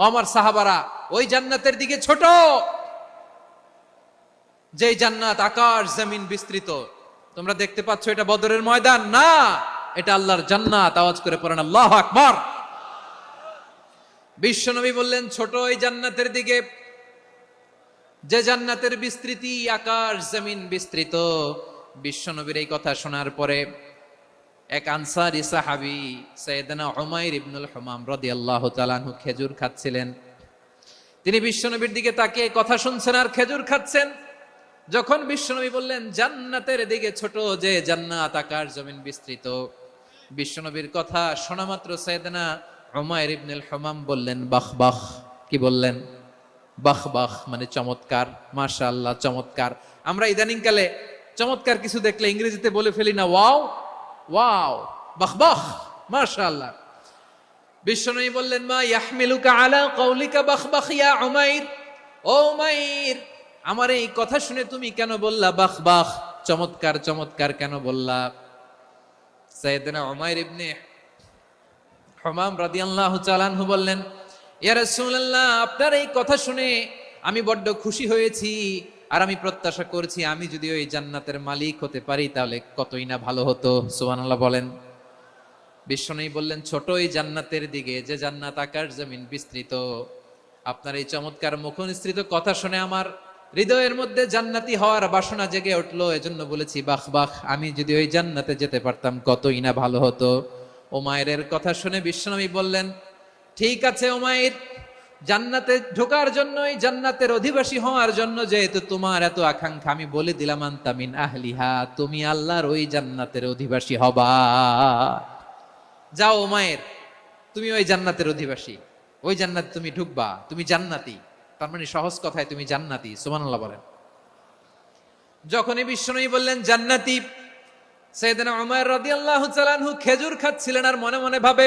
আমার সাহাবারা, ওই জান্নাতের দিকে ছোট। যে জান্নাত আকাশ, জমিন বিস্তৃত। তোমরা দেখতে পাচ্ছ এটা বদরের ময়দান। না, এটা আল্লাহর জান্নাত। আওয়াজ করে পড়েন, আল্লাহ আকবার। বিশ্বনবী বললেন, ছোট ওই জান্নাতের দিকে। যে জান্নাতের বিস্তৃতি আকাশ, জমিন বিস্তৃত। বিশ্বনবীর এই কথা শোনার পরে এক আনসারি সাহাবি সৈয়দনা হুমায়র ইবনুল হুমাম রাদিয়াল্লাহু তাআলা আনহু খেজুর খাচ্ছিলেন। তিনি বিশ্বনবীর দিকে তাকিয়ে কথা শুনছেন আর খেজুর খাচ্ছেন। যখন বিশ্বনবী বললেন, জান্নাতের দিকে ছোট যে জান্নাত আকাশ জমিন বিস্তৃত। বিশ্বনবীর কথা শোনা মাত্র সৈয়দনা হুমায়র ইবনুল হুমাম বললেন, বাহ বাহ। কি বললেন? বাহ বাহ মানে চমৎকার। মাশা আল্লাহ চমৎকার। আমরা ইদানিংকালে চমৎকার কিছু দেখলে ইংরেজিতে বলে ফেলি না, ওয়াও। ওয়াও, বাহ বাহ মাশা আল্লাহ বিশ্বনবী বললেন, মা ইয়াহমিলুকা আলা কওলিকা বাহ বাহ, ইয়া উমাইর? ও উমাইর, আমার এই কথা শুনে তুমি কেন বললা বাহ বাহ, চমৎকার চমৎকার কেন বললা? সাইয়েদনা উমাইর ইবনে হমাম রাদিয়াল্লাহু চালানহু বললেন, ইয়া রাসূলুল্লাহ, আপনার এই কথা শুনে আমি বড্ড খুশি হয়েছি। আর আমি প্রত্যাশা করছি আমি যদি ওই জান্নাতের মালিক হতে পারি, তাহলে কতই না ভালো হতো, সুবহানাল্লাহ বলেন। বিশ্বনবী বললেন, ছোট এই জান্নাতের দিকে, যে জান্নাত আকার, জমিন বিস্তৃত। আপনার এই চমৎকার মুখনিসৃত কথা শুনে আমার হৃদয়ের মধ্যে জান্নাতি হওয়ার বাসনা জেগে উঠল। এজন্য বলেছি, বাহ বাহ, আমি যদি ওই জান্নাতে যেতে পারতাম, কতই না ভালো হতো। ও ওমায়ের কথা শুনে বিশ্বনবী বললেন, ঠিক আছে ওমায়ের জান্নাতে ঢোকার জন্য এই জান্নাতের অধিবাসী হওয়ার জন্য যেহেতু তোমার এত আকাঙ্ক্ষা, আমি বলে দিলাম আন্তামিন আহলিহা, তুমি আল্লাহর ওই জান্নাতের অধিবাসী হবা। যাও মায়ের, তুমি ওই জান্নাতের অধিবাসী। ওই জান্নাত তুমি ঢুকবা, তুমি জান্নাতি। তার মানে সহজ কথায় তুমি জান্নাতি, সুবহানাল্লাহ বলেন। যখনই বিশ্বনবী বললেন, জান্নাতি সৈয়দনা উমার রাদিয়াল্লাহু তাআলা আনহু খেজুর খাচ্ছিলেন আর মনে মনে ভাবে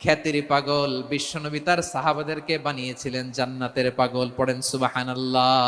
খ্যাতির পাগল বিশ্বনবী তার সাহাবাদেরকে বানিয়েছিলেন জান্নাতের পাগল। পড়েন সুবাহান আল্লাহ